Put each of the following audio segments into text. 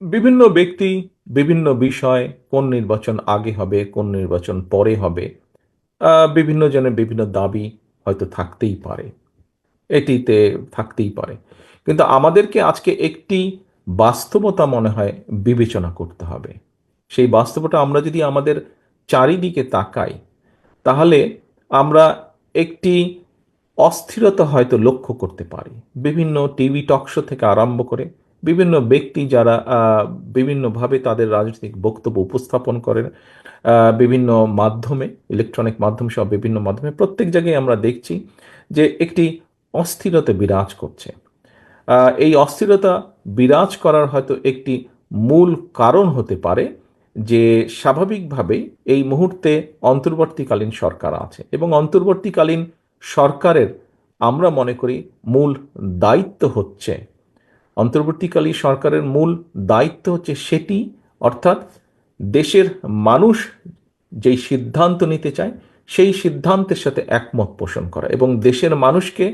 বিভিন্ন ব্যক্তি বিভিন্ন বিষয়, কোন নির্বাচন আগে হবে, কোন নির্বাচন পরে হবে বিভিন্ন জনের বিভিন্ন দাবি হয়তো থাকতেই পারে। এটিতে থাকতেই পারে। কিন্তু আমাদেরকে আজকে একটি বাস্তবতা মনে হয় বিবেচনা করতে হবে। সেই বাস্তবতা আমরা যদি আমাদের চারিদিকে তাকাই, তাহলে আমরা একটি অস্থিরতা হয়তো লক্ষ্য করতে পারি। বিভিন্ন টিভি টকশো থেকে আরম্ভ করে বিভিন্ন ব্যক্তি যারা বিভিন্নভাবে তাদের রাজনৈতিক বক্তব্য উপস্থাপন করেন বিভিন্ন মাধ্যমে, ইলেকট্রনিক মাধ্যম সহ বিভিন্ন মাধ্যমে, প্রত্যেক জায়গায় আমরা দেখছি যে একটি অস্থিরতা বিরাজ করছে। এই অস্থিরতা বিরাজ করার হয়তো একটি মূল কারণ হতে পারে যে স্বাভাবিকভাবেই এই মুহূর্তে অন্তর্বর্তীকালীন সরকার আছে এবং অন্তর্বর্তীকালীন সরকারের আমরা মনে করি মূল দায়িত্ব হচ্ছে অন্তর্বর্তীকালীন সরকারের মূল দায়িত্ব হচ্ছে সেটি, অর্থাৎ দেশের মানুষ যেই সিদ্ধান্ত নিতে চায়, সেই সিদ্ধান্তের সাথে একমত পোষণ করা এবং দেশের মানুষকে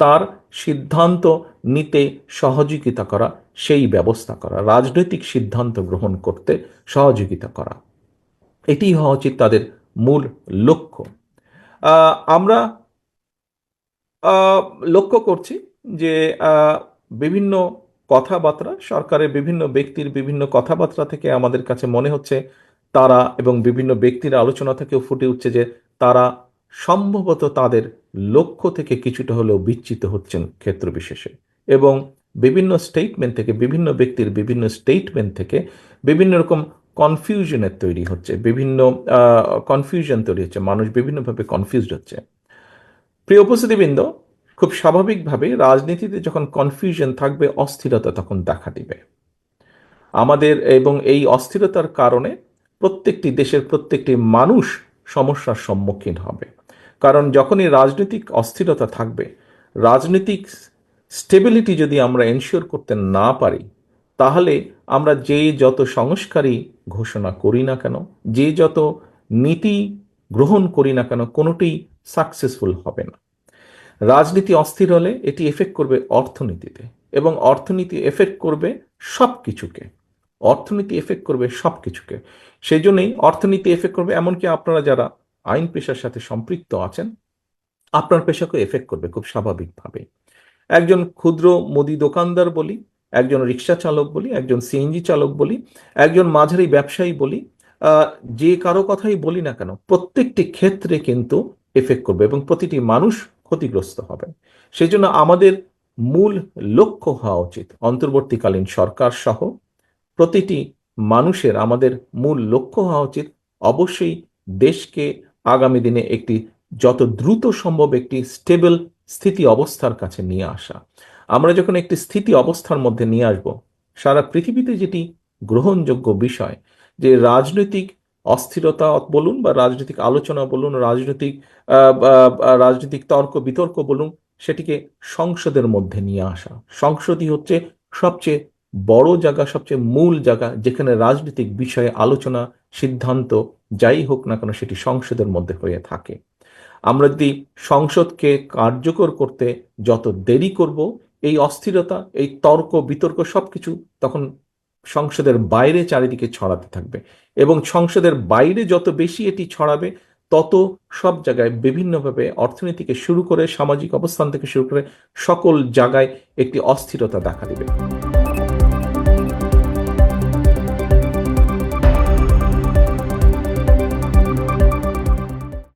তার সিদ্ধান্ত নিতে সহযোগিতা করা, সেই ব্যবস্থা করা, রাজনৈতিক সিদ্ধান্ত গ্রহণ করতে সহযোগিতা করা। এটি হওয়া উচিত তাদের মূল লক্ষ্য। আমরা লক্ষ্য করছি যে বিভিন্ন কথাবার্তা, সরকারের বিভিন্ন ব্যক্তির বিভিন্ন কথাবার্তা থেকে আমাদের কাছে মনে হচ্ছে তারা এবং বিভিন্ন ব্যক্তির আলোচনা থেকেও ফুটে উঠছে যে তারা সম্ভবত তাদের লক্ষ্য থেকে কিছুটা হলেও বিচ্যুত হচ্ছেন ক্ষেত্র বিশেষে এবং বিভিন্ন স্টেটমেন্ট থেকে, বিভিন্ন ব্যক্তির বিভিন্ন স্টেটমেন্ট থেকে বিভিন্ন রকম কনফিউশনের তৈরি হচ্ছে, বিভিন্ন কনফিউশন তৈরি হচ্ছে, মানুষ বিভিন্নভাবে কনফিউজড হচ্ছে। প্রিয় উপস্থিতিবৃন্দ খুব স্বাভাবিকভাবে রাজনীতিতে যখন কনফিউশন থাকবে, অস্থিরতা তখন দেখা দিবে। আমাদের এবং এই অস্থিরতার কারণে প্রত্যেকটি দেশের প্রত্যেকটি মানুষ সমস্যার সম্মুখীন হবে। কারণ যখনই রাজনৈতিক অস্থিরতা থাকবে, রাজনৈতিক স্টেবিলিটি যদি আমরা এনশিওর করতে না পারি, তাহলে আমরা যে যত সংস্কারই ঘোষণা করি না কেন, যে যত নীতি গ্রহণ করি না কেন, কোনোটি সাকসেসফুল হবে না। রাজনীতি অস্থির হলে এটি এফেক্ট করবে অর্থনীতিতে এবং অর্থনীতি এফেক্ট করবে সব কিছুকে অর্থনীতি এফেক্ট করবে সব কিছুকে সেই জন্যই অর্থনীতি এফেক্ট করবে এমনকি আপনারা যারা আইন পেশার সাথে সম্পৃক্ত আছেন, আপনার পেশাকে এফেক্ট করবে খুব স্বাভাবিকভাবে একজন ক্ষুদ্র মুদি দোকানদার বলি, একজন রিক্সা চালক বলি, একজন সিএনজি চালক বলি, একজন মাঝারি ব্যবসায়ী বলি যে কারও কথাই বলি না কেন, প্রত্যেকটি ক্ষেত্রে কিন্তু এফেক্ট করবে এবং প্রতিটি মানুষ ক্ষতিগ্রস্ত হবে। সেই জন্য আমাদের মূল লক্ষ্য হওয়া উচিত। অন্তর্বর্তীকালীন সরকার সহ প্রতিটি মানুষের আমাদের মূল লক্ষ্য হওয়া উচিত। অবশ্যই দেশকে আগামী দিনে একটি যত দ্রুত সম্ভব একটি স্টেবল স্থিতি অবস্থার কাছে নিয়ে আসা। আমরা যখন একটি স্থিতি অবস্থার মধ্যে নিয়ে আসব, সারা পৃথিবীতে যেটি গ্রহণযোগ্য বিষয়, যে রাজনৈতিক অস্থিরতা বলুন বা রাজনৈতিক আলোচনা বলুন, রাজনৈতিক রাজনৈতিক তর্ক, বিতর্ক বলুন, সেটিকে সংসদের মধ্যে নিয়ে আসা। সংসদই হচ্ছে সবচেয়ে বড় জায়গা, সবচেয়ে মূল জায়গা, যেখানে রাজনৈতিক বিষয়ে আলোচনা, সিদ্ধান্ত যাই হোক না কেন সেটি সংসদের মধ্যে হয়ে থাকে। আমরা যদি সংসদকে কার্যকর করতে যত দেরি করব, এই অস্থিরতা, এই তর্ক, বিতর্ক সবকিছু তখন সংসদের বাইরে চারিদিকে ছড়াতে থাকবে এবং সংসদের বাইরে যত বেশি এটি ছড়াবে, তত সব জায়গায় বিভিন্নভাবে অর্থনীতিকে শুরু করে, সামাজিক অবস্থান থেকে শুরু করে সকল জায়গায় একটি অস্থিরতা দেখা দিবে।